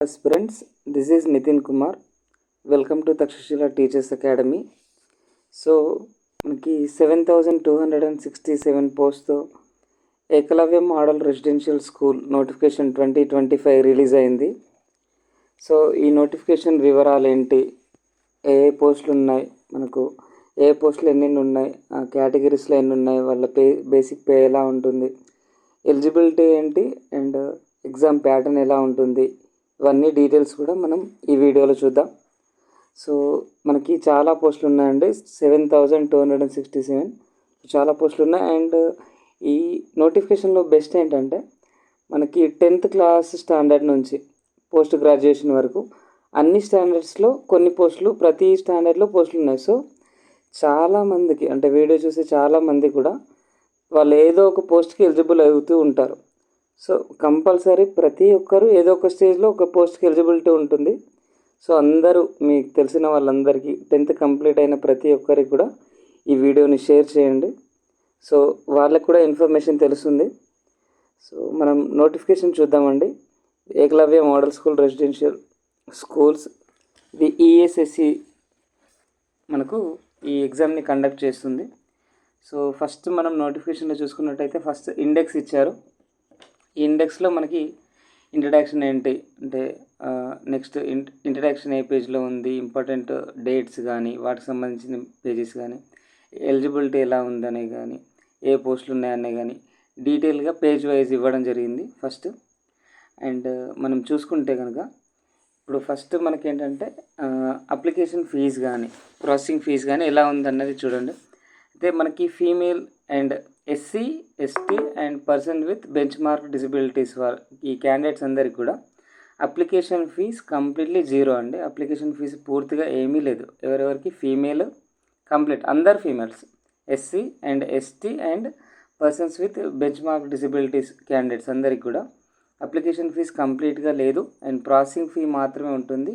Friends this is Nitin Kumar welcome to Takshashila teachers academy so మనకి seven thousand two hundred and sixty seven పోస్ట్తో Eklavya model residential school notification twenty twenty five release అయింది. So ఈ notification వివరాలు ఏంటి? ఏ ఏ పోస్టులు ఉన్నాయి? మనకు ఏ పోస్టులు ఎన్ని ఉన్నాయి? ఆ కేటగిరీస్లో ఎన్ని ఉన్నాయి? వాళ్ళ పే బేసిక్ పే ఎలా ఉంటుంది? ఎలిజిబిలిటీ ఏంటి? అండ్ ఎగ్జామ్ ప్యాటర్న్ ఎలా ఉంటుంది? ఇవన్నీ డీటెయిల్స్ కూడా మనం ఈ వీడియోలో చూద్దాం. సో మనకి చాలా పోస్టులు ఉన్నాయండి. Seven thousand two hundred and sixty seven చాలా పోస్టులు ఉన్నాయి. అండ్ ఈ నోటిఫికేషన్లో బెస్ట్ ఏంటంటే మనకి టెన్త్ క్లాస్ స్టాండర్డ్ నుంచి పోస్ట్ గ్రాడ్యుయేషన్ వరకు అన్ని స్టాండర్డ్స్లో కొన్ని పోస్టులు ప్రతి స్టాండర్డ్లో పోస్టులు ఉన్నాయి. సో చాలామందికి అంటే వీడియో చూసే చాలామంది కూడా వాళ్ళు ఏదో ఒక పోస్ట్కి ఎలిజిబుల్ అవుతూ ఉంటారు. సో కంపల్సరీ ప్రతి ఒక్కరు ఏదో ఒక స్టేజ్లో ఒక పోస్ట్కి ఎలిజిబిలిటీ ఉంటుంది. సో అందరూ మీకు తెలిసిన వాళ్ళందరికీ టెన్త్ కంప్లీట్ అయిన ప్రతి ఒక్కరికి కూడా ఈ వీడియోని షేర్ చేయండి. సో వాళ్ళకు కూడా ఇన్ఫర్మేషన్ తెలుస్తుంది. సో మనం నోటిఫికేషన్ చూద్దామండి. Eklavya model school residential schools ఇది ఈఎస్ఎస్సి మనకు ఈ ఎగ్జామ్ని కండక్ట్ చేస్తుంది. సో ఫస్ట్ మనం నోటిఫికేషన్లో చూసుకున్నట్టయితే ఫస్ట్ ఇండెక్స్ ఇచ్చారు. ఈ ఇండెక్స్లో మనకి ఇంట్రడక్షన్ ఏంటి? అంటే నెక్స్ట్ ఇంట్రడక్షన్ ఏ పేజ్లో ఉంది? ఇంపార్టెంట్ డేట్స్ కానీ వాటికి సంబంధించిన పేజెస్ కానీ ఎలిజిబిలిటీ ఎలా ఉందనే కానీ ఏ పోస్టులు ఉన్నాయనే కానీ డీటెయిల్గా పేజ్ వైజ్ ఇవ్వడం జరిగింది ఫస్ట్. అండ్ మనం చూసుకుంటే కనుక ఇప్పుడు ఫస్ట్ మనకి ఏంటంటే అప్లికేషన్ ఫీజు కానీ ప్రాసెసింగ్ ఫీజు కానీ ఎలా ఉందన్నది చూడండి. అయితే మనకి female and SC ST and person with benchmark disabilities వారు ఈ క్యాండిడేట్స్ అందరికి కూడా అప్లికేషన్ ఫీజ్ కంప్లీట్లీ జీరో అండి. అప్లికేషన్ ఫీజు పూర్తిగా ఏమీ లేదు. ఎవరెవరికి? Female complete. అందరు females. SC and ST and persons with benchmark disabilities candidates అందరికి కూడా అప్లికేషన్ ఫీజు కంప్లీట్గా లేదు. అండ్ ప్రాసెసింగ్ ఫీ మాత్రమే ఉంటుంది.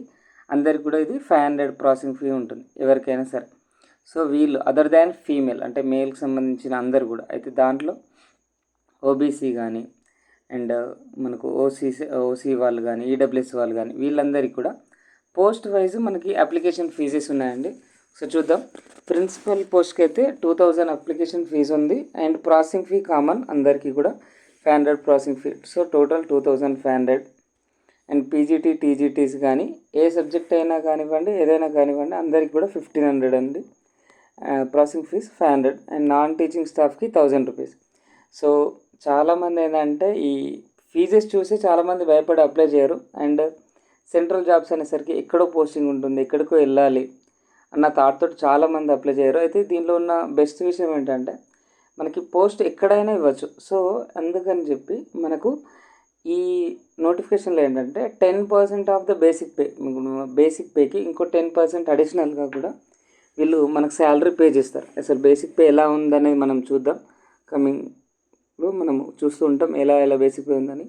అందరికి కూడా ఇది ఫైవ్ హండ్రెడ్ ప్రాసెసింగ్ ఫీ ఉంటుంది. ఎవరికైనా సరే. సో వీళ్ళు అదర్ దాన్ ఫీమేల్ అంటే మేల్కి సంబంధించిన అందరు కూడా అయితే దాంట్లో ఓబీసీ కానీ అండ్ మనకు ఓసీసీ ఓసీ వాళ్ళు కానీ ఈడబ్ల్యూఎస్ వాళ్ళు కానీ వీళ్ళందరికీ కూడా పోస్ట్ వైజ్ మనకి అప్లికేషన్ ఫీజెస్ ఉన్నాయండి. సో చూద్దాం. ప్రిన్సిపల్ పోస్ట్కి అయితే టూ థౌజండ్ అప్లికేషన్ ఫీజు ఉంది. అండ్ ప్రాసెసింగ్ ఫీ కామన్ అందరికీ కూడా five hundred processing fee so total two thousand five hundred and PGT TGTs కానీ ఏ సబ్జెక్ట్ అయినా కానివ్వండి ఏదైనా కానివ్వండి అందరికి కూడా ఫిఫ్టీన్ హండ్రెడ్ అండి. Processing fees five hundred and non teaching స్టాఫ్కి థౌజండ్ రూపీస్ సో చాలామంది ఏంటంటే ఈ ఫీజెస్ చూసి చాలామంది భయపడి అప్లై చేయరు. అండ్ సెంట్రల్ జాబ్స్ అనేసరికి ఎక్కడో పోస్టింగ్ ఉంటుంది ఎక్కడికో వెళ్ళాలి అన్న థాట్తో తోటి చాలామంది అప్లై చేయరు. అయితే దీనిలో ఉన్న బెస్ట్ విషయం ఏంటంటే మనకి పోస్ట్ ఎక్కడైనా ఇవ్వచ్చు. సో అందుకని చెప్పి మనకు ఈ నోటిఫికేషన్లో ఏంటంటే ten percent of the basic pay basic పేకి ఇంకో టెన్ పర్సెంట్ అడిషనల్గా కూడా వీళ్ళు మనకు శాలరీ పే చేస్తారు. అసలు బేసిక్ పే ఎలా ఉందనేది మనం చూద్దాం. కమింగ్లో మనం చూస్తూ ఉంటాం ఎలా ఎలా బేసిక్ పే ఉందని.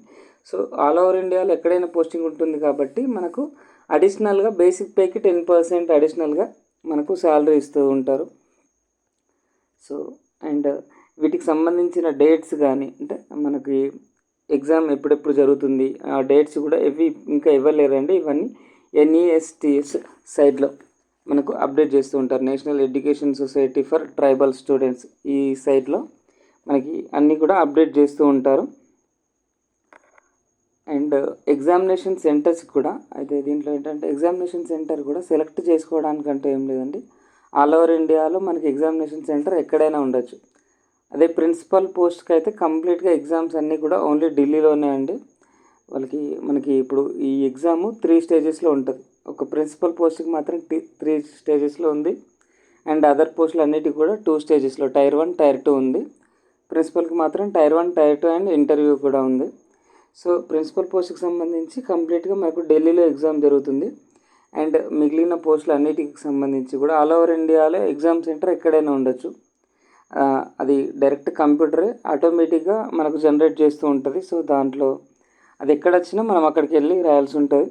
సో ఆల్ ఓవర్ ఇండియాలో ఎక్కడైనా పోస్టింగ్ ఉంటుంది కాబట్టి మనకు అడిషనల్గా బేసిక్ పేకి టెన్ పర్సెంట్ అడిషనల్గా మనకు శాలరీ ఇస్తూ ఉంటారు. సో అండ్ వీటికి సంబంధించిన డేట్స్ కానీ అంటే మనకి ఎగ్జామ్ ఎప్పుడెప్పుడు జరుగుతుంది ఆ డేట్స్ కూడా ఇవి ఇంకా ఇవ్వలేరండి. ఇవన్నీ ఎన్ఈఎస్టిఎస్ సైడ్లో మనకు అప్డేట్ చేస్తూ ఉంటారు. National education society for tribal students ఈ సైట్లో మనకి అన్నీ కూడా అప్డేట్ చేస్తూ ఉంటారు. అండ్ ఎగ్జామినేషన్ సెంటర్స్ కూడా అయితే దీంట్లో ఏంటంటే ఎగ్జామినేషన్ సెంటర్ కూడా సెలెక్ట్ చేసుకోవడానికంటే ఏం లేదండి. ఆల్ ఓవర్ ఇండియాలో మనకి ఎగ్జామినేషన్ సెంటర్ ఎక్కడైనా ఉండొచ్చు. అదే ప్రిన్సిపల్ పోస్ట్కి అయితే కంప్లీట్గా ఎగ్జామ్స్ అన్నీ కూడా ఓన్లీ ఢిల్లీలోనే అండి. వాళ్ళకి మనకి ఇప్పుడు ఈ ఎగ్జామ్ త్రీ స్టేజెస్లో ఉంటుంది. ఒక ప్రిన్సిపల్ పోస్ట్కి మాత్రం త్రీ స్టేజెస్లో ఉంది. అండ్ అదర్ పోస్టులు అన్నిటికి కూడా టూ స్టేజెస్లో టైర్ వన్ టైర్ టూ ఉంది. ప్రిన్సిపల్కి మాత్రం tier one tier two and interview కూడా ఉంది. సో ప్రిన్సిపల్ పోస్ట్కి సంబంధించి కంప్లీట్గా మనకు ఢిల్లీలో ఎగ్జామ్ జరుగుతుంది. అండ్ మిగిలిన పోస్టులు అన్నిటికి సంబంధించి కూడా ఆల్ ఓవర్ ఇండియాలో ఎగ్జామ్ సెంటర్ ఎక్కడైనా ఉండొచ్చు. అది డైరెక్ట్ కంప్యూటరే ఆటోమేటిక్గా మనకు జనరేట్ చేస్తూ ఉంటుంది. సో దాంట్లో అది ఎక్కడ వచ్చినా మనం అక్కడికి వెళ్ళి రాయాల్సి ఉంటుంది.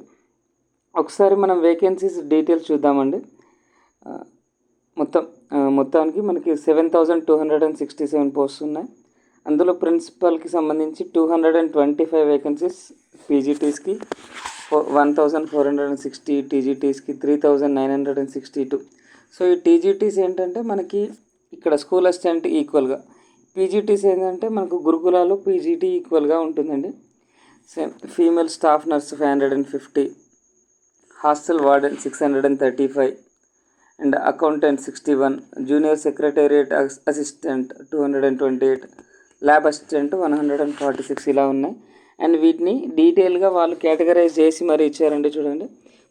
ఒకసారి మనం వేకెన్సీస్ డీటెయిల్స్ చూద్దామండి. మొత్తం మొత్తానికి మనకి seven thousand two hundred and sixty seven post ఉన్నాయి. అందులో ప్రిన్సిపల్కి సంబంధించి two hundred and twenty five vacancies పీజీటీస్కి one thousand four hundred and sixty టీజీటీస్కి three thousand nine hundred and sixty two so ఈ టీజీటీస్ ఏంటంటే మనకి ఇక్కడ స్కూల్ అసిస్టెంట్ ఈక్వల్గా PGTs ఏంటంటే మనకు గురుకులాలు పీజీటీ ఈక్వల్గా ఉంటుందండి. Same female staff nurse five hundred and fifty hostel warden six hundred and thirty five and accountant sixty one junior secretariat assistant two hundred and twenty eight lab assistant one hundred and forty six ఇలా ఉన్నాయి. And వీటిని డీటెయిల్గా వాళ్ళు categorise చేసి మరి ఇచ్చారండి చూడండి.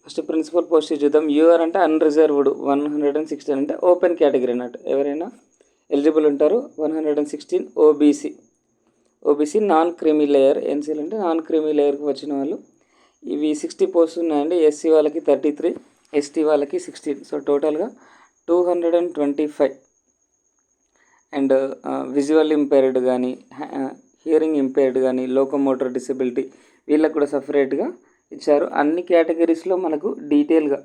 First principal post చూద్దాం. యూఆర్ అంటే unreserved one hundred and sixteen అంటే ఓపెన్ కేటగిరీ అన్నట్టు. ఎవరైనా ఎలిజిబుల్ ఉంటారు one hundred and sixteen OBC. OBC non creamy layer NCL అంటే నాన్ క్రీమీ లేయర్కి వచ్చిన వాళ్ళు. ఇవి సిక్స్టీ పోస్ట్ ఉన్నాయండి. ఎస్సీ వాళ్ళకి థర్టీ త్రీ ఎస్టీ వాళ్ళకి సిక్స్టీన్ సో టోటల్గా two hundred and twenty five. And visual impaired కానీ హియరింగ్ ఇంపైర్డ్ కానీ లోకోమోటర్ డిసబిలిటీ వీళ్ళకి కూడా సపరేట్గా ఇచ్చారు. అన్ని కేటగిరీస్లో మనకు డీటెయిల్గా.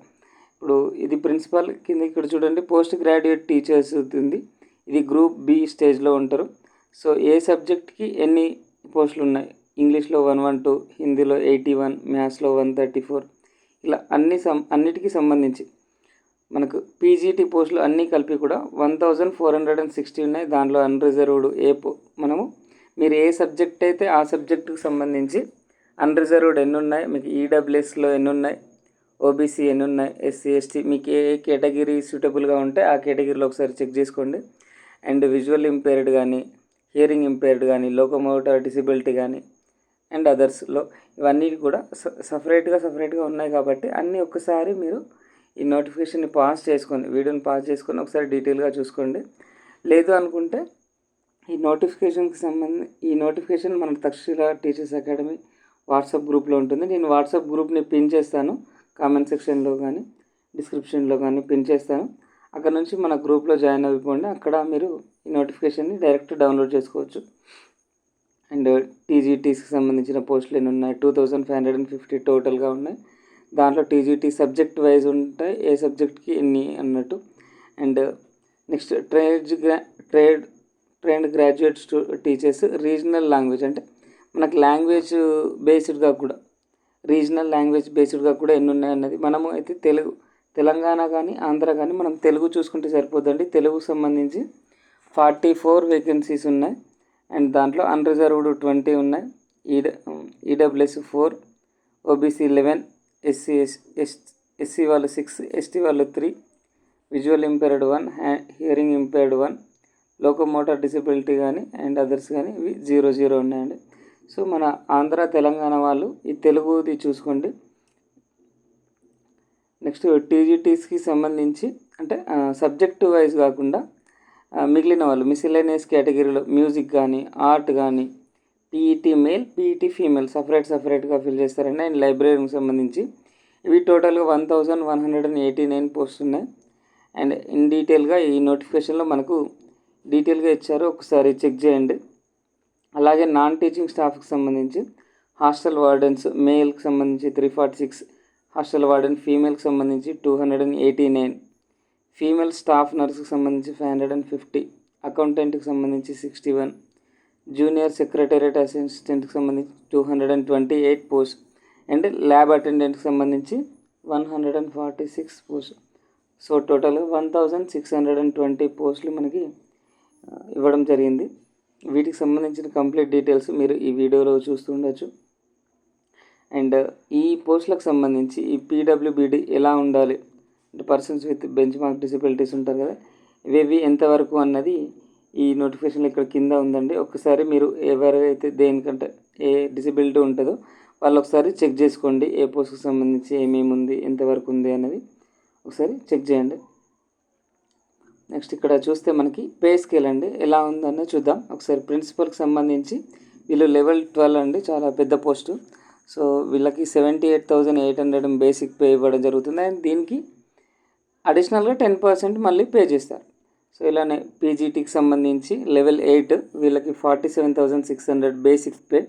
ఇప్పుడు ఇది ప్రిన్సిపల్ కింద ఇక్కడ చూడండి పోస్ట్ గ్రాడ్యుయేట్ టీచర్స్ ఉంది ఇది గ్రూప్ బి స్టేజ్లో ఉంటారు. సో ఏ సబ్జెక్ట్కి ఎన్ని పోస్టులు ఉన్నాయి? ఇంగ్లీష్లో వన్ వన్ టూ హిందీలో ఎయిటీ వన్ మ్యాథ్స్లో వన్ థర్టీ ఫోర్ ఇలా అన్ని సం అన్నిటికీ సంబంధించి. మనకు పీజీటీ పోస్టులు అన్నీ కలిపి కూడా one thousand four hundred and sixty ఉన్నాయి. దాంట్లో అన్రిజర్వ్డ్ ఏ పో మనము మీరు ఏ సబ్జెక్ట్ అయితే ఆ సబ్జెక్టుకు సంబంధించి అన్రిజర్వ్డ్ ఎన్ని ఉన్నాయి మీకు ఈడబ్ల్యూఎస్లో ఎన్ని ఉన్నాయి ఓబీసీ ఎన్ని ఉన్నాయి ఎస్సీ ఎస్టీ మీకు ఏ కేటగిరీ సూటబుల్గా ఉంటే ఆ కేటగిరీలో ఒకసారి చెక్ చేసుకోండి. అండ్ విజువల్ ఇంపేర్డ్ కానీ హియరింగ్ ఇంపేర్డ్ కానీ లోకోమోటర్ డిసబిలిటీ కానీ అండ్ అదర్స్లో ఇవన్నీ కూడా సపరేట్గా సపరేట్గా ఉన్నాయి కాబట్టి అన్నీ ఒక్కసారి మీరు ఈ నోటిఫికేషన్ని పాస్ చేసుకొని వీడియోని పాస్ చేసుకొని ఒకసారి డీటెయిల్గా చూసుకోండి. లేదు అనుకుంటే ఈ నోటిఫికేషన్కి సంబంధించి ఈ నోటిఫికేషన్ మన తక్షశిల టీచర్స్ అకాడమీ వాట్సాప్ గ్రూప్లో ఉంటుంది. నేను వాట్సాప్ గ్రూప్ని పిన్ చేస్తాను. కామెంట్ సెక్షన్లో కానీ డిస్క్రిప్షన్లో కానీ పిన్ చేస్తాను. అక్కడ నుంచి మన గ్రూప్లో జాయిన్ అయిపోండి. అక్కడ మీరు ఈ నోటిఫికేషన్ని డైరెక్ట్ డౌన్లోడ్ చేసుకోవచ్చు. అండ్ టీజీటీస్కి సంబంధించిన పోస్టులు ఎన్ని ఉన్నాయి? Two thousand five hundred and fifty టోటల్గా ఉన్నాయి. దాంట్లో టీజీటీ సబ్జెక్ట్ వైజ్ ఉంటాయి ఏ సబ్జెక్ట్కి ఎన్ని అన్నట్టు. అండ్ నెక్స్ట్ ట్రేడ్ గ్రా ట్రేడ్ ట్రైన్డ్ గ్రాడ్యుయేట్ స్టూ టీచర్స్ రీజనల్ లాంగ్వేజ్ అంటే మనకు లాంగ్వేజ్ బేస్డ్గా కూడా రీజనల్ లాంగ్వేజ్ బేస్డ్గా కూడా ఎన్ని ఉన్నాయి అన్నది మనము అయితే తెలుగు తెలంగాణ కానీ ఆంధ్ర కానీ మనం తెలుగు చూసుకుంటే సరిపోద్దండి. తెలుగు సంబంధించి ఫార్టీ ఫోర్ వేకెన్సీస్ ఉన్నాయి. అండ్ దాంట్లో అన్రిజర్వ్డ్ ట్వంటీ ఉన్నాయి. ఈడ EWS four OBC eleven SC S S SC వాళ్ళు సిక్స్ ఎస్టీ వాళ్ళు three visual impaired one hearing impaired one locomotor disability కానీ అండ్ అదర్స్ కానీ ఇవి జీరో జీరో ఉన్నాయండి. సో మన ఆంధ్ర తెలంగాణ వాళ్ళు ఈ తెలుగుది చూసుకోండి. నెక్స్ట్ టీజీటీస్కి సంబంధించి అంటే సబ్జెక్టు వైజ్ కాకుండా మిగిలిన వాళ్ళు మిసిలేనియస్ కేటగిరీలో మ్యూజిక్ కానీ ఆర్ట్ కానీ PET male PET female separate సపరేట్గా ఫిల్ చేస్తారండి. అండ్ లైబ్రరీకి సంబంధించి ఇవి టోటల్గా one thousand one hundred and eighty nine post ఉన్నాయి. అండ్ ఇన్ డీటెయిల్గా ఈ నోటిఫికేషన్లో మనకు డీటెయిల్గా ఇచ్చారు. ఒకసారి చెక్ చేయండి. అలాగే నాన్ టీచింగ్ స్టాఫ్కి సంబంధించి హాస్టల్ వార్డెన్స్ మేల్కి సంబంధించి three forty six hostel warden ఫీమేల్కి సంబంధించి two hundred and eighty nine female staff నర్స్కి సంబంధించి ఫైవ్ హండ్రెడ్ అండ్ ఫిఫ్టీ అకౌంటెంట్కి సంబంధించి సిక్స్టీ వన్ జూనియర్ సెక్రటేరియట్ అసిస్టెంట్కి సంబంధించి two hundred and twenty eight post and lab అటెండెంట్కి సంబంధించి one hundred and forty six post. So total one thousand six hundred and twenty పోస్టులు మనకి ఇవ్వడం జరిగింది. వీటికి సంబంధించిన కంప్లీట్ డీటెయిల్స్ మీరు ఈ వీడియోలో చూస్తూ ఉండొచ్చు. అండ్ ఈ పోస్టులకు సంబంధించి ఈ పీడబ్ల్యూబీడి ఎలా ఉండాలి అంటే persons with bench mark disabilities ఉంటారు కదా ఇవేవి ఎంతవరకు అన్నది ఈ నోటిఫికేషన్ ఇక్కడ కింద ఉందండి. ఒకసారి మీరు ఎవరైతే దేనికంటే ఏ డిసబిలిటీ ఉంటుందో వాళ్ళు ఒకసారి చెక్ చేసుకోండి. ఏ పోస్ట్కి సంబంధించి ఏమేమి ఉంది ఎంతవరకు ఉంది అనేది ఒకసారి చెక్ చేయండి. నెక్స్ట్ ఇక్కడ చూస్తే మనకి పే స్కేల్ అండి. ఎలా ఉందన్నది చూద్దాం. ఒకసారి ప్రిన్సిపల్కి సంబంధించి వీళ్ళు లెవెల్ ట్వెల్వ్ అండి. చాలా పెద్ద పోస్టు సో వీళ్ళకి seventy eight thousand eight hundred basic pay ఇవ్వడం జరుగుతుంది. అండ్ దీనికి అడిషనల్గా టెన్ పర్సెంట్ మళ్ళీ పే చేస్తారు. సో ఇలానే పీజీటీకి సంబంధించి లెవెల్ ఎయిట్ వీళ్ళకి forty seven thousand six hundred basic pay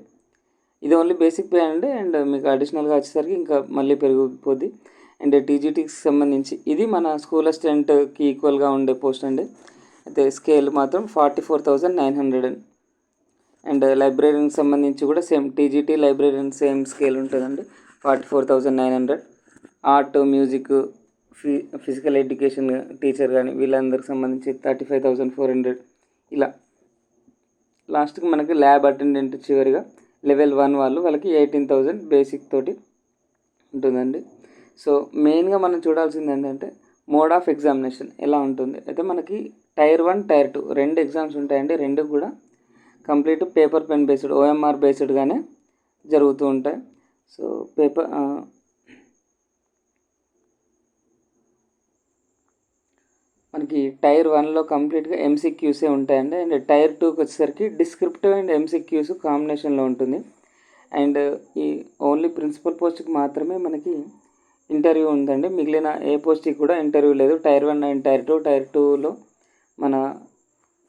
ఇది ఓన్లీ బేసిక్ పే అండి. అండ్ మీకు అడిషనల్గా వచ్చేసరికి ఇంకా మళ్ళీ పెరిగిపోద్ది. అండ్ టీజీటీకి సంబంధించి ఇది మన స్కూల్ అసిస్టెంట్కి ఈక్వల్గా ఉండే పోస్ట్ అండి. అయితే స్కేల్ మాత్రం forty four thousand nine hundred and and లైబ్రరీకి సంబంధించి కూడా same TGT library same scale ఉంటుందండి. Forty four thousand nine hundred art music ఫి ఫిజికల్ ఎడ్యుకేషన్ టీచర్ కానీ వీళ్ళందరికి సంబంధించి thirty five thousand four hundred ఇలా. లాస్ట్కి మనకి ల్యాబ్ అటెండెంట్ చివరిగా లెవెల్ వన్ వాళ్ళు వాళ్ళకి ఎయిటీన్ థౌజండ్ బేసిక్ తోటి ఉంటుందండి. సో మెయిన్గా మనం చూడాల్సింది ఏంటంటే మోడ్ ఆఫ్ ఎగ్జామినేషన్ ఎలా ఉంటుంది. అయితే మనకి టైర్ వన్ టైర్ టూ రెండు ఎగ్జామ్స్ ఉంటాయండి. రెండు కూడా complete paper pen based OMR బేస్డ్గానే జరుగుతూ ఉంటాయి. సో పేపర్ మనకి టైర్ వన్లో కంప్లీట్గా ఎంసీక్యూసే ఉంటాయండి. అండ్ టైర్ టూకి వచ్చేసరికి డిస్క్రిప్టివ్ అండ్ ఎంసీక్యూస్ కాంబినేషన్లో ఉంటుంది. అండ్ ఈ ఓన్లీ ప్రిన్సిపల్ పోస్ట్కి మాత్రమే మనకి ఇంటర్వ్యూ ఉందండి. మిగిలిన ఏ పోస్ట్కి కూడా ఇంటర్వ్యూ లేదు. Tier one and tier two tier టూలో మన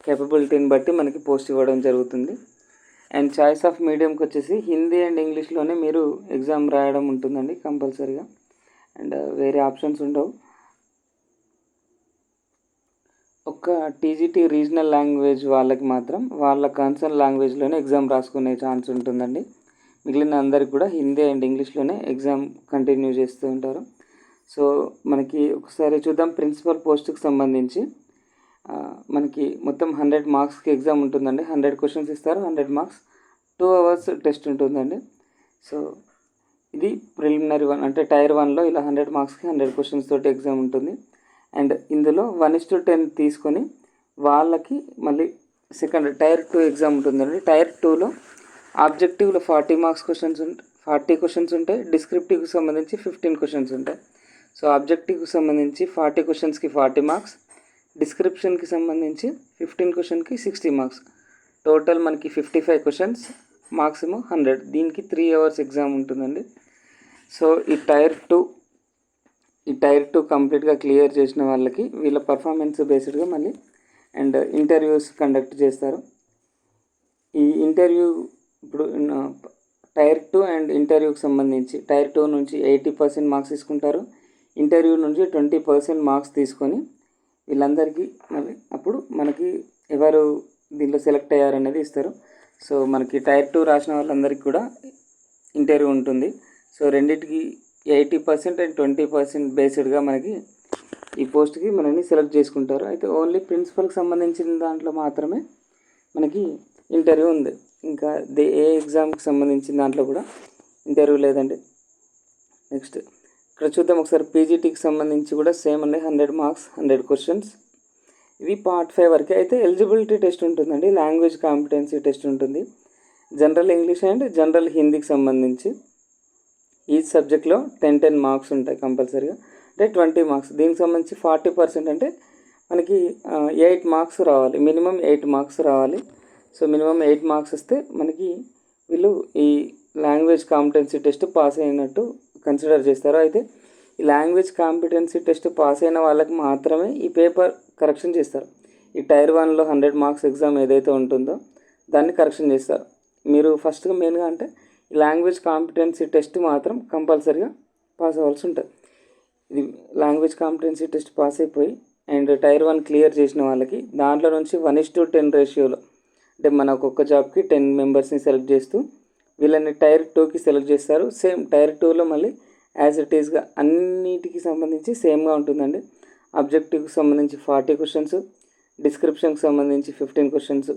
కేపబిలిటీని బట్టి మనకి పోస్ట్ ఇవ్వడం జరుగుతుంది. అండ్ చాయిస్ ఆఫ్ మీడియంకి వచ్చేసి హిందీ అండ్ ఇంగ్లీష్లోనే మీరు ఎగ్జామ్ రాయడం ఉంటుందండి కంపల్సరీగా. అండ్ వేరే ఆప్షన్స్ ఉండవు. ఒక్క టీజీటీ రీజనల్ లాంగ్వేజ్ వాళ్ళకి మాత్రం వాళ్ళ కన్సర్న్ లాంగ్వేజ్లోనే ఎగ్జామ్ రాసుకునే ఛాన్స్ ఉంటుందండి. మిగిలిన అందరికి కూడా హిందీ అండ్ ఇంగ్లీష్లోనే ఎగ్జామ్ కంటిన్యూ చేస్తూ ఉంటారు. సో మనకి ఒకసారి చూద్దాం ప్రిన్సిపల్ పోస్ట్కి సంబంధించి. మనకి మొత్తం హండ్రెడ్ మార్క్స్కి ఎగ్జామ్ ఉంటుందండి. హండ్రెడ్ క్వశ్చన్స్ ఇస్తారు hundred marks. Two hours test ఉంటుందండి. సో ఇది ప్రిలిమినరీ వన్ అంటే టైర్ వన్లో ఇలా హండ్రెడ్ మార్క్స్కి హండ్రెడ్ క్వశ్చన్స్ తోటి ఎగ్జామ్ ఉంటుంది. అండ్ ఇందులో వన్ ఇస్ టు టెన్ తీసుకొని వాళ్ళకి మళ్ళీ సెకండ్ టైర్ టూ ఎగ్జామ్ ఉంటుందండి. టైర్ టూలో ఆబ్జెక్టివ్లో ఫార్టీ మార్క్స్ క్వశ్చన్స్ ఉంటాయి ఫార్టీ క్వశ్చన్స్ ఉంటాయి. డిస్క్రిప్టివ్కి సంబంధించి ఫిఫ్టీన్ క్వశ్చన్స్ ఉంటాయి. సో ఆబ్జెక్టివ్కి సంబంధించి ఫార్టీ క్వశ్చన్స్కి ఫార్టీ మార్క్స్ డిస్క్రిప్షన్కి సంబంధించి ఫిఫ్టీన్ క్వశ్చన్కి సిక్స్టీ మార్క్స్ టోటల్ మనకి ఫిఫ్టీ ఫైవ్ క్వశ్చన్స్ మార్క్స్ ఏమో హండ్రెడ్ దీనికి త్రీ అవర్స్ ఎగ్జామ్ ఉంటుందండి. సో ఈ టైర్ టూ ఈ టైర్ టూ కంప్లీట్గా క్లియర్ చేసిన వాళ్ళకి వీళ్ళ పర్ఫార్మెన్స్ బేస్డ్గా మళ్ళీ అండ్ ఇంటర్వ్యూస్ కండక్ట్ చేస్తారు. ఈ ఇంటర్వ్యూ ఇప్పుడు టైర్ టూ అండ్ ఇంటర్వ్యూకి సంబంధించి టైర్ టూ నుంచి ఎయిటీ పర్సెంట్ మార్క్స్ తీసుకుంటారు. ఇంటర్వ్యూ నుంచి ట్వంటీ పర్సెంట్ మార్క్స్ తీసుకొని వీళ్ళందరికీ మళ్ళీ అప్పుడు మనకి ఎవరు దీంట్లో సెలెక్ట్ అయ్యారనేది ఇస్తారు. సో మనకి టైర్ టూ రాసిన వాళ్ళందరికీ కూడా ఇంటర్వ్యూ ఉంటుంది. సో రెండింటికి eighty percent and twenty percent బేస్డ్గా మనకి ఈ పోస్ట్కి మనల్ని సెలెక్ట్ చేసుకుంటారు. అయితే ఓన్లీ ప్రిన్సిపల్కి సంబంధించిన దాంట్లో మాత్రమే మనకి ఇంటర్వ్యూ ఉంది. ఇంకా దే ఏ ఎగ్జామ్కి సంబంధించిన దాంట్లో కూడా ఇంటర్వ్యూ లేదండి. నెక్స్ట్ ఇక్కడ చూద్దాం ఒకసారి పీజీటీకి సంబంధించి కూడా సేమ్ అండి. Hundred marks hundred questions. ఇది పార్ట్ ఫైవ్ వరకే. అయితే ఎలిజిబిలిటీ టెస్ట్ ఉంటుందండి. లాంగ్వేజ్ కాంపిటెన్సీ టెస్ట్ ఉంటుంది. జనరల్ ఇంగ్లీష్ అండ్ జనరల్ హిందీకి సంబంధించి. ఈ సబ్జెక్ట్లో టెన్ టెన్ మార్క్స్ ఉంటాయి కంపల్సరీగా. అంటే ట్వంటీ మార్క్స్. దీనికి సంబంధించి ఫార్టీ పర్సెంట్ అంటే మనకి ఎయిట్ మార్క్స్ రావాలి. మినిమం ఎయిట్ మార్క్స్ రావాలి. సో మినిమం ఎయిట్ మార్క్స్ వస్తే మనకి వీళ్ళు ఈ లాంగ్వేజ్ కాంపిటెన్సీ టెస్ట్ పాస్ అయినట్టు కన్సిడర్ చేస్తారు. అయితే ఈ లాంగ్వేజ్ కాంపిటెన్సీ టెస్ట్ పాస్ అయిన వాళ్ళకి మాత్రమే ఈ పేపర్ కరెక్షన్ చేస్తారు. ఈ టైర్ వన్లో హండ్రెడ్ మార్క్స్ ఎగ్జామ్ ఏదైతే ఉంటుందో దాన్ని కరెక్షన్ చేస్తారు. మీరు ఫస్ట్గా మెయిన్గా అంటే లాంగ్వేజ్ కాంపిటెన్సీ టెస్ట్ మాత్రం కంపల్సరీగా పాస్ అవ్వాల్సి ఉంటుంది. ఇది లాంగ్వేజ్ కాంపిటెన్సీ టెస్ట్ పాస్ అయిపోయి అండ్ టైర్ వన్ క్లియర్ చేసిన వాళ్ళకి దాంట్లో నుంచి వన్ ఇస్ టు టెన్ రేషియోలో అంటే మన ఒక్కొక్క జాబ్కి టెన్ మెంబర్స్ని సెలెక్ట్ చేస్తూ వీళ్ళని టైర్ టూకి సెలెక్ట్ చేస్తారు. సేమ్ టైర్ టూలో మళ్ళీ యాజ్ ఇట్ ఈస్గా అన్నిటికి సంబంధించి సేమ్గా ఉంటుందండి. అబ్జెక్టివ్కి సంబంధించి ఫార్టీ క్వశ్చన్స్ డిస్క్రిప్షన్కి సంబంధించి ఫిఫ్టీన్ క్వశ్చన్స్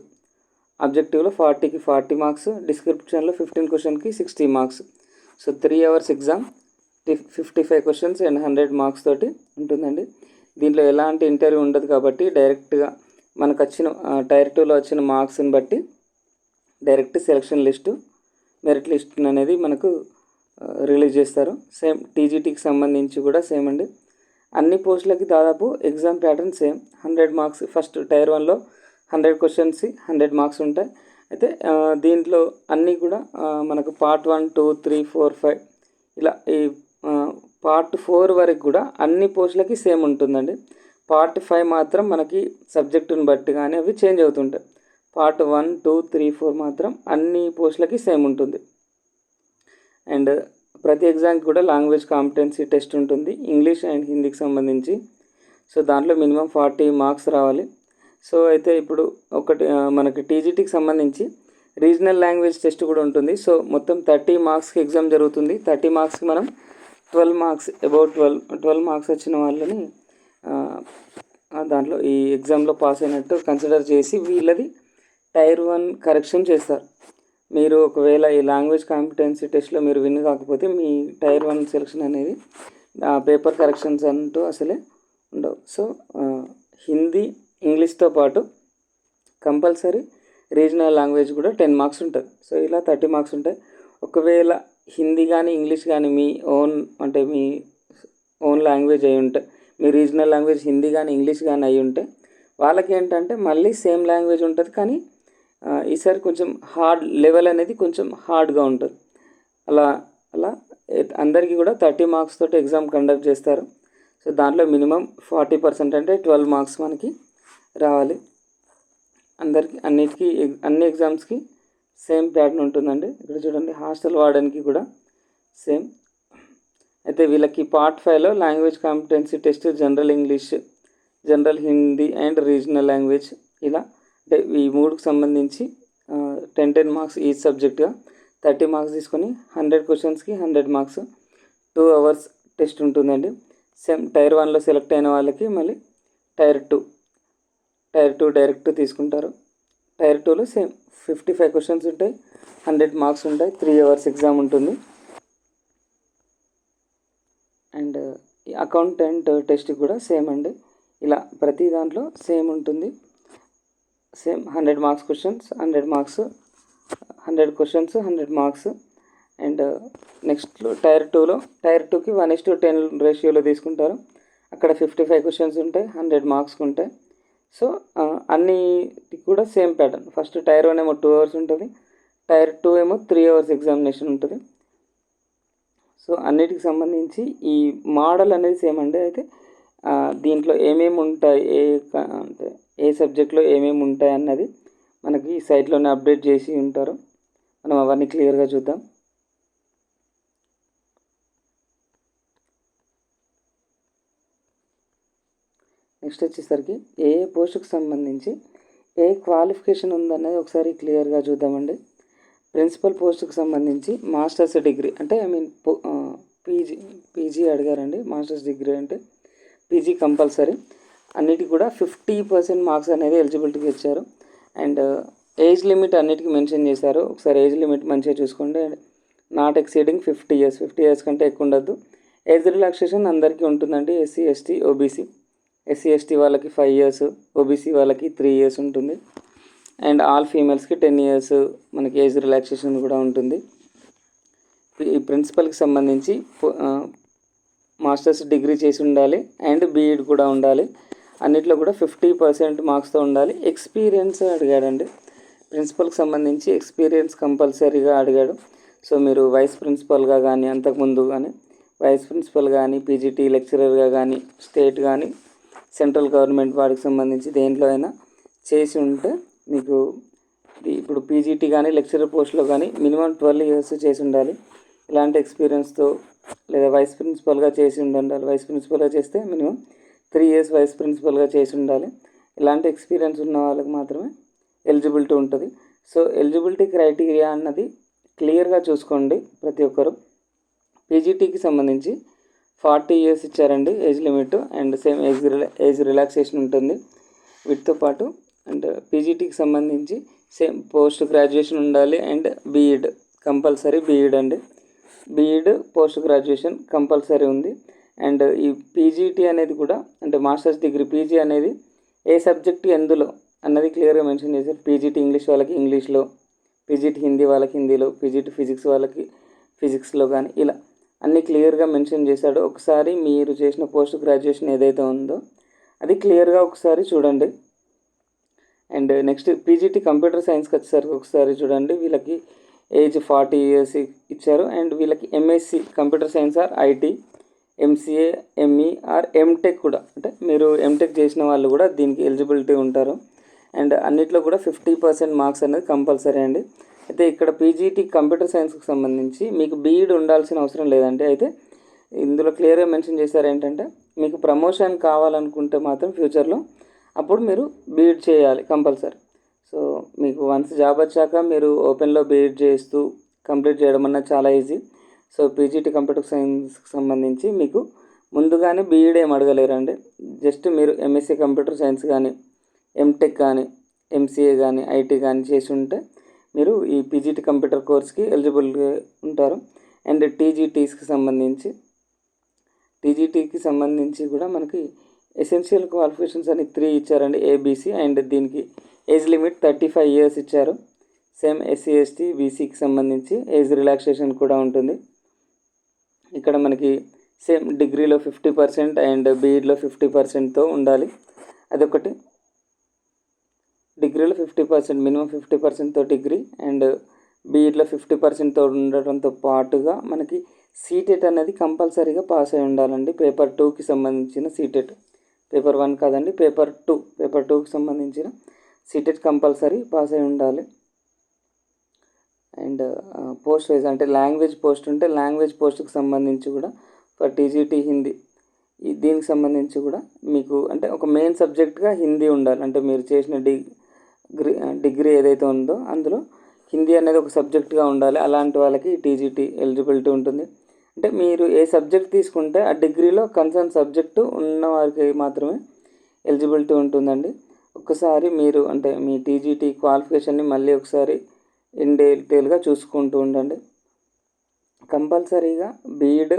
అబ్జెక్టివ్లో ఫార్టీకి ఫార్టీ మార్క్స్ డిస్క్రిప్షన్లో ఫిఫ్టీన్ క్వశ్చన్కి sixty marks. So three hours exam fifty five questions and hundred marks తోటి ఉంటుందండి. దీంట్లో ఎలాంటి ఇంటర్వ్యూ ఉండదు కాబట్టి డైరెక్ట్గా మనకు వచ్చిన టైర్ టూలో వచ్చిన మార్క్స్ని బట్టి direct selection list merit list అనేది మనకు రిలీజ్ చేస్తారు. సేమ్ టీజీటీకి సంబంధించి కూడా సేమ్ అండి. అన్ని పోస్టులకి దాదాపు exam pattern same. Hundred marks first tier వన్లో హండ్రెడ్ క్వశ్చన్స్ హండ్రెడ్ మార్క్స్ ఉంటాయి. అయితే దీంట్లో అన్నీ కూడా మనకు part one two three four five ఇలా ఈ పార్ట్ ఫోర్ వరకు కూడా అన్ని పోస్టులకి సేమ్ ఉంటుందండి. పార్ట్ ఫైవ్ మాత్రం మనకి సబ్జెక్టుని బట్టి కానీ అవి చేంజ్ అవుతుంటాయి. Part one two three four మాత్రం అన్ని పోస్టులకి సేమ్ ఉంటుంది. అండ్ ప్రతి ఎగ్జామ్కి కూడా లాంగ్వేజ్ కాంపిటెన్సీ టెస్ట్ ఉంటుంది. ఇంగ్లీష్ అండ్ హిందీకి సంబంధించి. సో దాంట్లో మినిమం ఫార్టీ మార్క్స్ రావాలి. సో అయితే ఇప్పుడు ఒకటి మనకి టీజీటీకి సంబంధించి రీజనల్ లాంగ్వేజ్ టెస్ట్ కూడా ఉంటుంది. సో మొత్తం థర్టీ మార్క్స్కి ఎగ్జామ్ జరుగుతుంది. థర్టీ మార్క్స్కి మనం twelve marks about twelve twelve marks వచ్చిన వాళ్ళని దాంట్లో ఈ ఎగ్జామ్లో పాస్ అయినట్టు కన్సిడర్ చేసి వీళ్ళది టైర్ వన్ కరెక్షన్ చేస్తారు. మీరు ఒకవేళ ఈ లాంగ్వేజ్ కాంపిటెన్సీ టెస్ట్లో మీరు విన్ కాకపోతే మీ టైర్ వన్ సెలెక్షన్ అనేది పేపర్ కరెక్షన్స్ అంటూ అసలే ఉండవు. సో హిందీ ఇంగ్లీష్తో పాటు కంపల్సరీ రీజనల్ లాంగ్వేజ్ కూడా టెన్ మార్క్స్ ఉంటుంది. సో ఇలా థర్టీ మార్క్స్ ఉంటాయి. ఒకవేళ హిందీ కానీ ఇంగ్లీష్ కానీ మీ ఓన్ అంటే మీ ఓన్ లాంగ్వేజ్ అయి ఉంటే మీ రీజనల్ లాంగ్వేజ్ హిందీ కానీ ఇంగ్లీష్ కానీ అయి ఉంటే వాళ్ళకి ఏంటంటే మళ్ళీ సేమ్ లాంగ్వేజ్ ఉంటుంది. కానీ ఈసారి కొంచెం హార్డ్ లెవెల్ అనేది కొంచెం హార్డ్గా ఉంటుంది. అలా అలా అందరికీ కూడా థర్టీ మార్క్స్ తోటి ఎగ్జామ్ కండక్ట్ చేస్తారు. సో దాంట్లో మినిమం ఫార్టీ పర్సెంట్ అంటే ట్వెల్వ్ మార్క్స్ మనకి రావాలి. అందరికీ అన్నిటికీ అన్ని ఎగ్జామ్స్కి సేమ్ ప్యాటర్న్ ఉంటుందండి. ఇక్కడ చూడండి హాస్టల్ వాడడానికి కూడా సేమ్. అయితే వీళ్ళకి పార్ట్ ఫైవ్లో language competency test general English general Hindi and regional language ఇలా అంటే ఈ మూడుకు సంబంధించి టెన్ టెన్ మార్క్స్ ఈ సబ్జెక్ట్గా థర్టీ మార్క్స్ తీసుకొని హండ్రెడ్ క్వశ్చన్స్కి hundred marks two hours test ఉంటుందండి. సేమ్ టైర్ వన్లో సెలెక్ట్ అయిన వాళ్ళకి మళ్ళీ tier two tier two direct తీసుకుంటారు. టైర్ టూలో సేమ్ ఫిఫ్టీ ఫైవ్ క్వశ్చన్స్ ఉంటాయి. హండ్రెడ్ మార్క్స్ ఉంటాయి. త్రీ అవర్స్ ఎగ్జామ్ ఉంటుంది. అండ్ అకౌంటెంట్ టెస్ట్ కూడా సేమ్ అండి. ఇలా ప్రతి దాంట్లో సేమ్ ఉంటుంది. Same hundred marks questions hundred marks hundred questions hundred marks. And నెక్స్ట్లో tier టూలో టైర్ టూకి వన్ ఇస్ టు టెన్ రేషియోలో తీసుకుంటారు. అక్కడ ఫిఫ్టీ ఫైవ్ క్వశ్చన్స్ ఉంటాయి. హండ్రెడ్ మార్క్స్ ఉంటాయి. సో అన్నీ కూడా same pattern. First tier one ఏమో టూ అవర్స్ ఉంటుంది టైర్ టూ ఏమో త్రీ అవర్స్ ఎగ్జామినేషన్ ఉంటుంది. సో అన్నిటికి సంబంధించి ఈ మోడల్ అనేది సేమ్ అండి. అయితే దీంట్లో ఏమేమి ఉంటాయి ఏ అంటే ఏ సబ్జెక్ట్లో ఏమేమి ఉంటాయి అన్నది మనకి ఈ సైట్లోనే అప్డేట్ చేసి ఉంటారు. మనం అవన్నీ క్లియర్గా చూద్దాం. నెక్స్ట్ వచ్చేసరికి ఏ ఏ పోస్టుకు సంబంధించి ఏ క్వాలిఫికేషన్ ఉందన్నది ఒకసారి క్లియర్గా చూద్దామండి. ప్రిన్సిపల్ పోస్టుకు సంబంధించి మాస్టర్స్ డిగ్రీ అంటే ఐ మీన్ పీజీ పీజీ అడిగారండి మాస్టర్స్ డిగ్రీ అంటే పీజీ కంపల్సరీ. అన్నిటికి కూడా ఫిఫ్టీ పర్సెంట్ మార్క్స్ అనేది ఎలిజిబిలిటీకి ఇచ్చారు. అండ్ ఏజ్ లిమిట్ అన్నిటికీ మెన్షన్ చేశారు. ఒకసారి ఏజ్ లిమిట్ మంచిగా చూసుకోండి. Not exceeding fifty years fifty years కంటే ఎక్కువ ఉండద్దు. ఏజ్ రిలాక్సేషన్ అందరికీ ఉంటుందండి SC ST OBC. SC ST వాళ్ళకి ఫైవ్ ఇయర్స్ ఓబీసీ వాళ్ళకి త్రీ ఇయర్స్ ఉంటుంది. అండ్ ఆల్ ఫీమేల్స్కి టెన్ ఇయర్స్ మనకి ఏజ్ రిలాక్సేషన్ కూడా ఉంటుంది. ఈ ప్రిన్సిపల్కి సంబంధించి మాస్టర్స్ డిగ్రీ చేసి ఉండాలి. అండ్ బీఈడ్ కూడా ఉండాలి. అన్నిట్లో కూడా ఫిఫ్టీ పర్సెంట్ మార్క్స్తో ఉండాలి. ఎక్స్పీరియన్స్ అడిగాడండి. ప్రిన్సిపల్కి సంబంధించి ఎక్స్పీరియన్స్ కంపల్సరీగా అడిగాడు. సో మీరు వైస్ ప్రిన్సిపల్గా కానీ అంతకుముందు కానీ వైస్ ప్రిన్సిపల్ కానీ పీజీటీ లెక్చరర్గా కానీ స్టేట్ కానీ సెంట్రల్ గవర్నమెంట్ వాడికి సంబంధించి దేంట్లో అయినా చేసి ఉంటే మీకు ఇప్పుడు పీజీటీ కానీ లెక్చరర్ పోస్ట్లో కానీ మినిమం ట్వెల్వ్ ఇయర్స్ చేసి ఉండాలి. ఇలాంటి ఎక్స్పీరియన్స్తో లేదా వైస్ ప్రిన్సిపల్గా చేసి ఉండాలి. వైస్ ప్రిన్సిపల్గా చేస్తే మినిమం త్రీ ఇయర్స్ వైస్ ప్రిన్సిపల్గా చేసి ఉండాలి. ఇలాంటి ఎక్స్పీరియన్స్ ఉన్న వాళ్ళకి మాత్రమే ఎలిజిబిలిటీ ఉంటుంది. సో ఎలిజిబిలిటీ క్రైటీరియా అన్నది క్లియర్గా చూసుకోండి ప్రతి ఒక్కరు. పీజీటీకి సంబంధించి ఫార్టీ ఇయర్స్ ఇచ్చారండి age limit and same age రిలా age relaxation ఉంటుంది. వీటితో పాటు అండ్ పీజీటీకి సంబంధించి సేమ్ పోస్ట్ గ్రాడ్యుయేషన్ ఉండాలి and B Ed compulsory B Ed అండి. B Ed post graduation compulsory ఉంది. అండ్ ఈ పీజీటీ అనేది కూడా అంటే మాస్టర్స్ డిగ్రీ పీజీ అనేది ఏ సబ్జెక్ట్ ఎందులో అన్నది క్లియర్గా మెన్షన్ చేశారు. పీజీటీ ఇంగ్లీష్ వాళ్ళకి ఇంగ్లీష్లో పీజీటీ హిందీ వాళ్ళకి హిందీలో పీజీటీ ఫిజిక్స్ వాళ్ళకి ఫిజిక్స్లో కానీ ఇలా అన్నీ క్లియర్గా మెన్షన్ చేశాడు. ఒకసారి మీరు చేసిన పోస్ట్ గ్రాడ్యుయేషన్ ఏదైతే ఉందో అది క్లియర్గా ఒకసారి చూడండి. అండ్ నెక్స్ట్ పీజీటీ కంప్యూటర్ సైన్స్కి వచ్చేసరికి ఒకసారి చూడండి. వీళ్ళకి ఏజ్ ఫార్టీ ఇయర్స్ ఇచ్చారు. అండ్ వీళ్ళకి MSc computer science or IT MCA ME or MTech కూడా. అంటే మీరు ఎంటెక్ చేసిన వాళ్ళు కూడా దీనికి ఎలిజిబిలిటీ ఉంటారు. అండ్ అన్నిట్లో కూడా ఫిఫ్టీ పర్సెంట్ మార్క్స్ అనేది కంపల్సరీ అండి. అయితే ఇక్కడ పీజీటీ కంప్యూటర్ సైన్స్కి సంబంధించి మీకు బీఈడ్ ఉండాల్సిన అవసరం లేదంటే అయితే ఇందులో క్లియర్గా మెన్షన్ చేశారు ఏంటంటే మీకు ప్రమోషన్ కావాలనుకుంటే మాత్రం ఫ్యూచర్లో అప్పుడు మీరు బీఈడ్ చేయాలి కంపల్సరీ. సో మీకు వన్స్ జాబ్ వచ్చాక మీరు ఓపెన్లో బీఈడ్ చేస్తూ కంప్లీట్ చేయడం అన్నది చాలా ఈజీ. సో పీజీటీ కంప్యూటర్ సైన్స్కి సంబంధించి మీకు ముందుగానే బీఈడీ ఏం అడగలేరండి. జస్ట్ మీరు ఎంఎస్సీ కంప్యూటర్ సైన్స్ కానీ ఎంటెక్ కానీ ఎంసీఏ కానీ ఐటీ కానీ చేసి ఉంటే మీరు ఈ పీజీటీ కంప్యూటర్ కోర్స్కి ఎలిజిబుల్గా ఉంటారు. అండ్ టీజీటీస్కి సంబంధించి టీజీటీకి సంబంధించి కూడా మనకి ఎసెన్షియల్ క్వాలిఫికేషన్స్ అని త్రీ ఇచ్చారండి ఏబీసీ అండ్ దీనికి age limit thirty five years ఇచ్చారు. సేమ్ ఎస్సీ ఎస్టీ బీసీకి సంబంధించి ఏజ్ రిలాక్సేషన్ కూడా ఉంటుంది. ఇక్కడ మనకి సేమ్ డిగ్రీలో ఫిఫ్టీ పర్సెంట్ అండ్ బీఈడ్లో ఫిఫ్టీ పర్సెంట్తో ఉండాలి. అదొకటి. డిగ్రీలో ఫిఫ్టీ పర్సెంట్ మినిమం ఫిఫ్టీ పర్సెంట్తో డిగ్రీ అండ్ బీఈడ్లో ఫిఫ్టీ పర్సెంట్తో ఉండటంతో పాటుగా మనకి సీటెట్ అనేది కంపల్సరీగా పాస్ అయి ఉండాలండి. పేపర్ టూకి సంబంధించిన సీటెట్. పేపర్ వన్ కాదండి పేపర్ టూ. పేపర్ టూకి సంబంధించిన సీటెట్ కంపల్సరీ పాస్ అయి ఉండాలి. అండ్ పోస్ట్ వైజ్ అంటే లాంగ్వేజ్ పోస్ట్ ఉంటే లాంగ్వేజ్ పోస్ట్కి సంబంధించి కూడా ఫర్ టీజీటీ హిందీ దీనికి సంబంధించి కూడా మీకు అంటే ఒక మెయిన్ సబ్జెక్ట్గా హిందీ ఉండాలి. అంటే మీరు చేసిన డిగ్రీ డిగ్రీ ఏదైతే ఉందో అందులో హిందీ అనేది ఒక సబ్జెక్ట్గా ఉండాలి. అలాంటి వాళ్ళకి టీజీటీ ఎలిజిబిలిటీ ఉంటుంది. అంటే మీరు ఏ సబ్జెక్ట్ తీసుకుంటే ఆ డిగ్రీలో కన్సర్న్ సబ్జెక్టు ఉన్న వారికి మాత్రమే ఎలిజిబిలిటీ ఉంటుందండి. ఒక్కసారి మీరు అంటే మీ టీజీటీ క్వాలిఫికేషన్ని మళ్ళీ ఒకసారి ఇన్ డీటెయిల్గా చూసుకుంటూ ఉండండి. కంపల్సరీగా బీఈడ్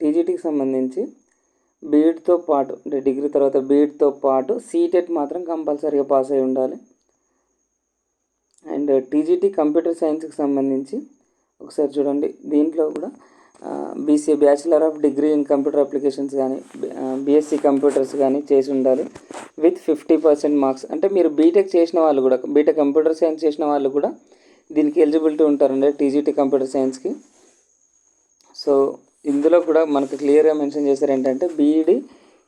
టీజీటీకి సంబంధించి బీఈడ్తో పాటు అంటే డిగ్రీ తర్వాత బీఈడ్తో పాటు సీటెట్ మాత్రం కంపల్సరీగా పాస్ అయి ఉండాలి. అండ్ టీజీటీ కంప్యూటర్ సైన్స్కి సంబంధించి ఒకసారి చూడండి దీంట్లో కూడా BC bachelor of degree in computer applications కానీ బీఎస్సీ కంప్యూటర్స్ కానీ చేసి ఉండాలి. విత్ ఫిఫ్టీ పర్సెంట్ మార్క్స్ అంటే మీరు బీటెక్ చేసిన వాళ్ళు కూడా బీటెక్ కంప్యూటర్ సైన్స్ చేసిన వాళ్ళు కూడా దీనికి ఎలిజిబిలిటీ ఉంటారండి టీజీటీ కంప్యూటర్ సైన్స్కి. సో ఇందులో కూడా మనకు క్లియర్గా మెన్షన్ చేశారు ఏంటంటే బీఈడి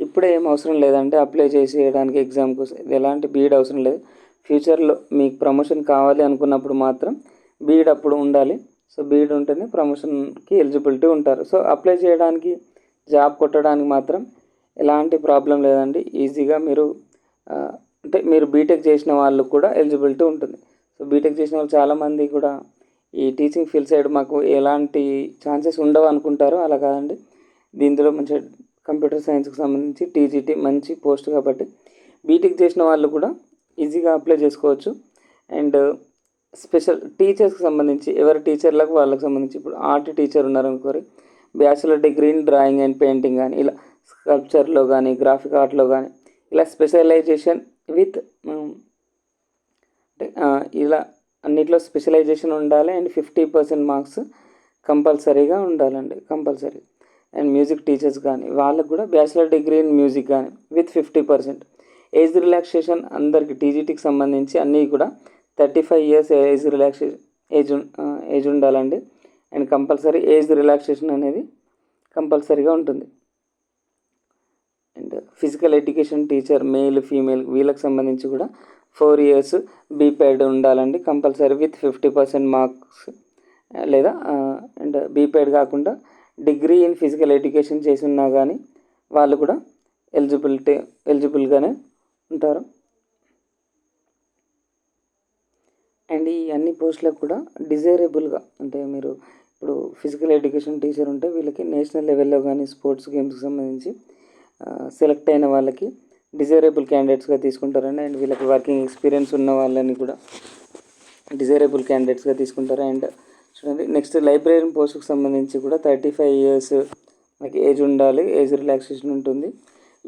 ఇప్పుడే ఏం అవసరం లేదంటే అప్లై చేసేయడానికి ఎగ్జామ్కి ఎలాంటి బీఈడి అవసరం లేదు. ఫ్యూచర్లో మీకు ప్రమోషన్ కావాలి అనుకున్నప్పుడు మాత్రం బీఈడ్ అప్పుడు ఉండాలి. సో బీఈడ్ ఉంటేనే ప్రమోషన్కి ఎలిజిబిలిటీ ఉంటారు. సో అప్లై చేయడానికి జాబ్ కొట్టడానికి మాత్రం ఎలాంటి ప్రాబ్లం లేదండి. ఈజీగా మీరు అంటే మీరు బీటెక్ చేసిన వాళ్ళు కూడా ఎలిజిబిలిటీ ఉంటుంది. సో బీటెక్ చేసిన వాళ్ళు చాలామంది కూడా ఈ టీచింగ్ ఫీల్డ్ సైడ్ మాకు ఎలాంటి ఛాన్సెస్ ఉండవు అనుకుంటారు. అలా కాదండి. దీంట్లో మంచి కంప్యూటర్ సైన్స్కి సంబంధించి టీజీటీ మంచి పోస్ట్ కాబట్టి బీటెక్ చేసిన వాళ్ళు కూడా ఈజీగా అప్లై చేసుకోవచ్చు. అండ్ స్పెషల్ టీచర్స్కి సంబంధించి ఎవరి టీచర్లకు వాళ్ళకి సంబంధించి ఇప్పుడు art teacher ఉన్నారనుకోరు bachelor degree in drawing and painting కానీ ఇలా స్కల్ప్చర్లో కానీ గ్రాఫిక్ ఆర్ట్లో కానీ ఇలా స్పెషలైజేషన్ విత్ ఇలా అన్నిట్లో స్పెషలైజేషన్ ఉండాలి అండ్ ఫిఫ్టీ పర్సెంట్ మార్క్స్ కంపల్సరీగా ఉండాలండి కంపల్సరీ. అండ్ మ్యూజిక్ టీచర్స్ కానీ వాళ్ళకు కూడా బ్యాచిలర్ డిగ్రీ ఇన్ మ్యూజిక్ కానీ with fifty percent. Age relaxation అందరికి టీజీటీకి సంబంధించి అన్నీ కూడా thirty five years age relaxation age age ఉండాలండి. అండ్ కంపల్సరీ ఏజ్ రిలాక్సేషన్ అనేది కంపల్సరీగా ఉంటుంది. And physical education teacher male female వీళ్ళకి సంబంధించి కూడా ఫోర్ ఇయర్స్ బీపెడ్ ఉండాలండి. Compulsory with fifty percent marks లేదా అండ్ బీపేడ్ కాకుండా డిగ్రీ ఇన్ ఫిజికల్ ఎడ్యుకేషన్ చేసి ఉన్నా కానీ వాళ్ళు కూడా ఎలిజిబిలిటీ ఎలిజిబుల్గానే ఉంటారు. అండ్ ఈ అన్ని పోస్టులకు కూడా డిజైరబుల్గా అంటే మీరు ఇప్పుడు ఫిజికల్ ఎడ్యుకేషన్ టీచర్ ఉంటే వీళ్ళకి నేషనల్ లెవెల్లో కానీ స్పోర్ట్స్ గేమ్స్కి సంబంధించి సెలెక్ట్ అయిన వాళ్ళకి డిజైరబుల్ క్యాండిడేట్స్గా తీసుకుంటారండి. అండ్ వీళ్ళకి వర్కింగ్ ఎక్స్పీరియన్స్ ఉన్న వాళ్ళని కూడా డిజైరబుల్ క్యాండిడేట్స్గా తీసుకుంటారు. అండ్ చూడండి నెక్స్ట్ లైబ్రరీ పోస్ట్కి సంబంధించి కూడా థర్టీ ఫైవ్ ఇయర్స్ మనకి ఏజ్ ఉండాలి ఏజ్ రిలాక్సేషన్ ఉంటుంది.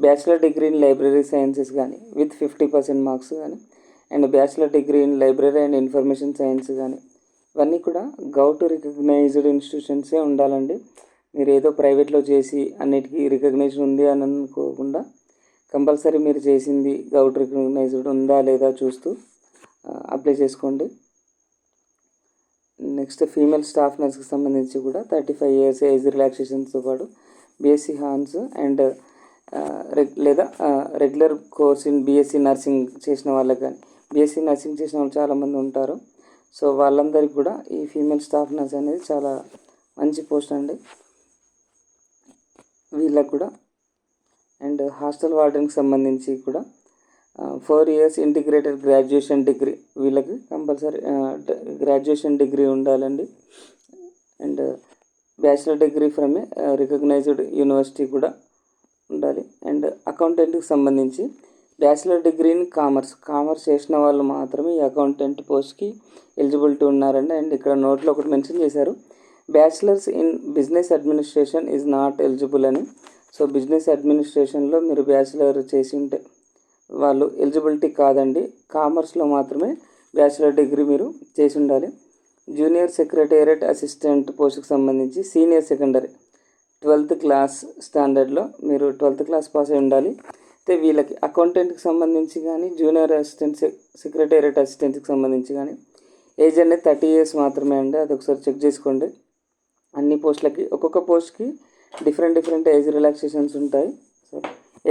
Bachelor degree in library sciences కానీ విత్ ఫిఫ్టీ పర్సెంట్ మార్క్స్ కానీ and bachelor degree in library and information science కానీ ఇవన్నీ కూడా గౌట్ రికగ్నైజ్డ్ ఇన్స్టిట్యూషన్సే ఉండాలండి. మీరు ఏదో ప్రైవేట్లో చేసి అన్నిటికీ రికగ్నైజ్డ్ ఉంది అని అనుకోకుండా కంపల్సరీ మీరు చేసింది గౌట్ రికగ్నైజ్డ్ ఉందా లేదా చూస్తూ అప్లై చేసుకోండి. నెక్స్ట్ ఫీమేల్ స్టాఫ్ నర్స్కి సంబంధించి కూడా థర్టీ ఫైవ్ ఇయర్స్ ఏజ్ రిలాక్సేషన్స్తో పాటు బీఎస్సీ హాన్స్ అండ్ లేదా regular course in BSc nursing చేసిన వాళ్ళకి కానీ బీఎస్సీ నర్సింగ్ చేసిన వాళ్ళు చాలామంది ఉంటారు. సో వాళ్ళందరికీ కూడా ఈ ఫీమేల్ స్టాఫ్ నర్స్ అనేది చాలా మంచి పోస్ట్ అండి. వీళ్ళకు కూడా అండ్ హాస్టల్ వార్డెన్కి సంబంధించి కూడా four years integrated graduation degree వీళ్ళకి కంపల్సరీ గ్రాడ్యుయేషన్ డిగ్రీ ఉండాలండి. And bachelor degree from a recognised university కూడా ఉండాలి. అండ్ అకౌంటెంట్కి సంబంధించి bachelor degree in commerce. Commerce చేసిన వాళ్ళు మాత్రమే ఈ అకౌంటెంట్ పోస్ట్కి ఎలిజిబిలిటీ ఉన్నారండి. అండ్ ఇక్కడ నోట్లో ఒకటి మెన్షన్ చేశారు. Bachelors in business administration is not eligible అని. సో బిజినెస్ అడ్మినిస్ట్రేషన్లో మీరు బ్యాచిలర్ చేసి ఉంటే వాళ్ళు ఎలిజిబిలిటీ కాదండి. కామర్స్లో మాత్రమే బ్యాచిలర్ డిగ్రీ మీరు చేసి ఉండాలి. జూనియర్ సెక్రటేరియట్ అసిస్టెంట్ పోస్ట్కి సంబంధించి సీనియర్ సెకండరీ. ట్వెల్త్ క్లాస్ స్టాండర్డ్లో మీరు ట్వెల్త్ క్లాస్ పాస్ అయి ఉండాలి. అయితే వీళ్ళకి అకౌంటెంట్కి సంబంధించి కానీ జూనియర్ అసిస్టెంట్ సెక్రటేరియట్ అసిస్టెంట్కి సంబంధించి కానీ ఏజ్ అనేది థర్టీ ఇయర్స్ మాత్రమే అండి. అది ఒకసారి చెక్ చేసుకోండి. అన్ని పోస్టులకి ఒక్కొక్క పోస్ట్కి డిఫరెంట్ డిఫరెంట్ ఏజ్ రిలాక్సేషన్స్ ఉంటాయి. సో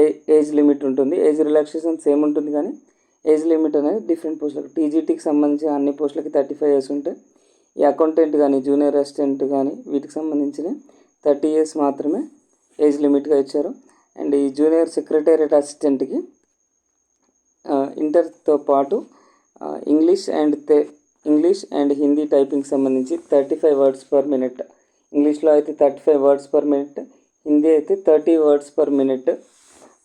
ఏ ఏజ్ లిమిట్ ఉంటుంది. ఏజ్ రిలాక్సేషన్ సేమ్ ఉంటుంది కానీ ఏజ్ లిమిట్ అనేది డిఫరెంట్ పోస్టులకు టీజీటీకి సంబంధించిన అన్ని పోస్టులకి థర్టీ ఫైవ్ ఇయర్స్ ఉంటాయి ఈ అకౌంటెంట్ కానీ జూనియర్ అసిస్టెంట్ కానీ వీటికి సంబంధించిన థర్టీ ఇయర్స్ మాత్రమే ఏజ్ లిమిట్గా ఇచ్చారు. అండ్ ఈ జూనియర్ సెక్రటేరియట్ అసిస్టెంట్కి ఇంటర్తో పాటు ఇంగ్లీష్ అండ్ తె ఇంగ్లీష్ అండ్ హిందీ టైపింగ్ సంబంధించి thirty five words per minute. ఇంగ్లీష్లో అయితే thirty five words per minute Hindi అయితే థర్టీ వర్డ్స్ పర్ మినిట్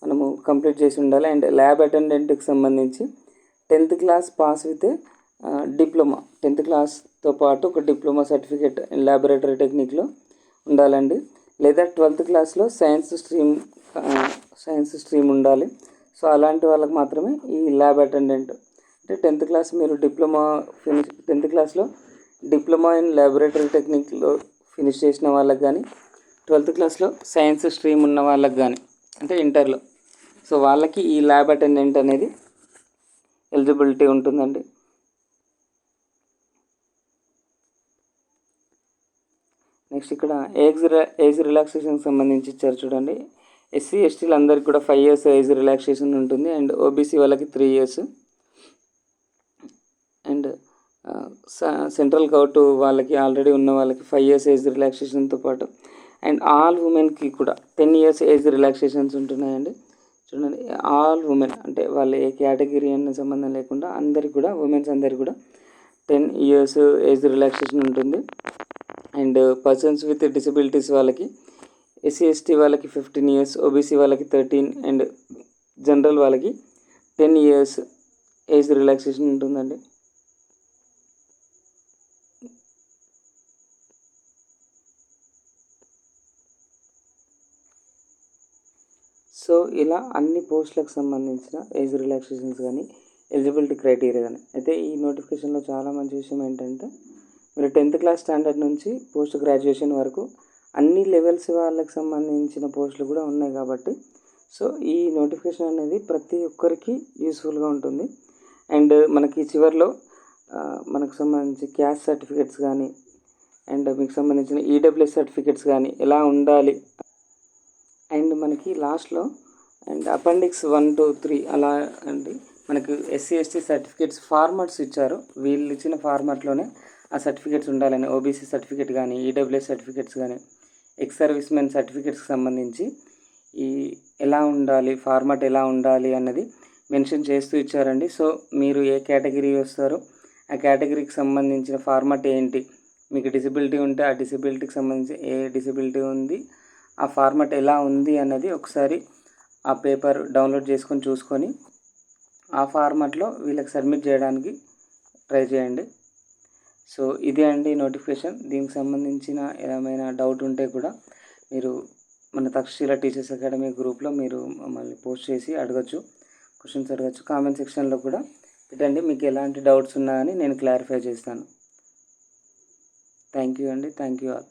మనము కంప్లీట్ చేసి ఉండాలి. అండ్ ల్యాబ్ అటెండెంట్కి సంబంధించి tenth class pass with diploma. Tenth క్లాస్తో పాటు ఒక డిప్లొమా సర్టిఫికేట్ ల్యాబొరేటరీ టెక్నిక్లో ఉండాలండి. లేదా ట్వెల్త్ క్లాస్లో సైన్స్ స్ట్రీమ్ సైన్స్ స్ట్రీమ్ ఉండాలి. సో అలాంటి వాళ్ళకి మాత్రమే ఈ ల్యాబ్ అటెండెంట్. అంటే టెన్త్ క్లాస్ మీరు డిప్లొమా ఫినిష్ టెన్త్ క్లాస్లో డిప్లొమా ఇన్ ల్యాబొరేటరీ టెక్నిక్లో ఫినిష్ చేసిన వాళ్ళకి కానీ ట్వెల్త్ క్లాస్లో సైన్స్ స్ట్రీమ్ ఉన్న వాళ్ళకి కానీ అంటే ఇంటర్లో. సో వాళ్ళకి ఈ ల్యాబ్ అటెండెంట్ అనేది ఎలిజిబిలిటీ ఉంటుందండి. నెక్స్ట్ ఇక్కడ ఏజ్ ఏజ్ రిలాక్సేషన్కి సంబంధించి ఇచ్చారు చూడండి. ఎస్సీ ఎస్టీలు అందరికి కూడా ఫైవ్ ఇయర్స్ ఏజ్ రిలాక్సేషన్ ఉంటుంది. అండ్ ఓబీసీ వాళ్ళకి three years and central govt వాళ్ళకి ఆల్రెడీ ఉన్న వాళ్ళకి ఫైవ్ ఇయర్స్ ఏజ్ రిలాక్సేషన్తో పాటు. అండ్ ఆల్ ఉమెన్కి కూడా టెన్ ఇయర్స్ ఏజ్ రిలాక్సేషన్స్ ఉంటున్నాయండి. చూడండి ఆల్ ఉమెన్ అంటే వాళ్ళ ఏ కేటగిరీ అనే సంబంధం లేకుండా అందరికి కూడా ఉమెన్స్ అందరికి కూడా టెన్ ఇయర్స్ ఏజ్ రిలాక్సేషన్ ఉంటుంది. అండ్ పర్సన్స్ విత్ డిసబిలిటీస్ వాళ్ళకి ఎస్సీ ఎస్టీ వాళ్ళకి ఫిఫ్టీన్ ఇయర్స్ ఓబీసీ వాళ్ళకి థర్టీన్ అండ్ జనరల్ వాళ్ళకి టెన్ ఇయర్స్ ఏజ్ రిలాక్సేషన్ ఉంటుందండి. సో ఇలా అన్ని పోస్టులకు సంబంధించిన ఏజ్ రిలాక్సేషన్స్ కానీ ఎలిజిబిలిటీ క్రైటీరియా కానీ అయితే ఈ నోటిఫికేషన్లో చాలా మంచి విషయం ఏంటంటే మీరు టెన్త్ క్లాస్ స్టాండర్డ్ నుంచి పోస్ట్ గ్రాడ్యుయేషన్ వరకు అన్ని లెవెల్స్ వాళ్ళకి సంబంధించిన పోస్టులు కూడా ఉన్నాయి కాబట్టి. సో ఈ నోటిఫికేషన్ అనేది ప్రతి ఒక్కరికి యూస్ఫుల్గా ఉంటుంది. అండ్ మనకి చివరిలో మనకు సంబంధించి క్యాస్ట్ సర్టిఫికెట్స్ కానీ అండ్ మీకు సంబంధించిన ఈడబ్ల్యూఎస్ సర్టిఫికెట్స్ కానీ ఎలా ఉండాలి? అండ్ మనకి లాస్ట్లో and appendix one two three అలా అండి. మనకు ఎస్సీ ఎస్టీ సర్టిఫికేట్స్ ఫార్మాట్స్ ఇచ్చారు. వీళ్ళు ఇచ్చిన ఫార్మాట్లోనే ఆ సర్టిఫికేట్స్ ఉండాలని ఓబీసీ సర్టిఫికేట్ కానీ ఈడబ్ల్యూఎస్ సర్టిఫికేట్స్ కానీ ఎక్స్ సర్వీస్ మెన్ సర్టిఫికేట్స్కి సంబంధించి ఈ ఎలా ఉండాలి ఫార్మాట్ ఎలా ఉండాలి అన్నది మెన్షన్ చేస్తూ ఇచ్చారండి. సో మీరు ఏ కేటగిరీ వస్తారో ఆ కేటగిరీకి సంబంధించిన ఫార్మాట్ ఏంటి మీకు డిసబిలిటీ ఉంటే ఆ డిసబిలిటీకి సంబంధించి ఏ డిసబిలిటీ ఉంది ఆ ఫార్మాట్ ఎలా ఉంది అన్నది ఒకసారి ఆ పేపర్ డౌన్లోడ్ చేసుకొని చూసుకొని ఆ ఫార్మాట్లో వీళ్ళకి సబ్మిట్ చేయడానికి ట్రై చేయండి. సో ఇదే అండి నోటిఫికేషన్. దీనికి సంబంధించిన ఏమైనా డౌట్ ఉంటే కూడా మీరు మన తక్షశిల టీచర్స్ అకాడమీ గ్రూప్లో మీరు మమ్మల్ని పోస్ట్ చేసి అడగచ్చు క్వశ్చన్స్ అడగచ్చు. కామెంట్ సెక్షన్లో కూడా పెట్టండి. మీకు ఎలాంటి డౌట్స్ ఉన్నాయని నేను క్లారిఫై చేస్తాను. థ్యాంక్ యూ అండి. Thank you all.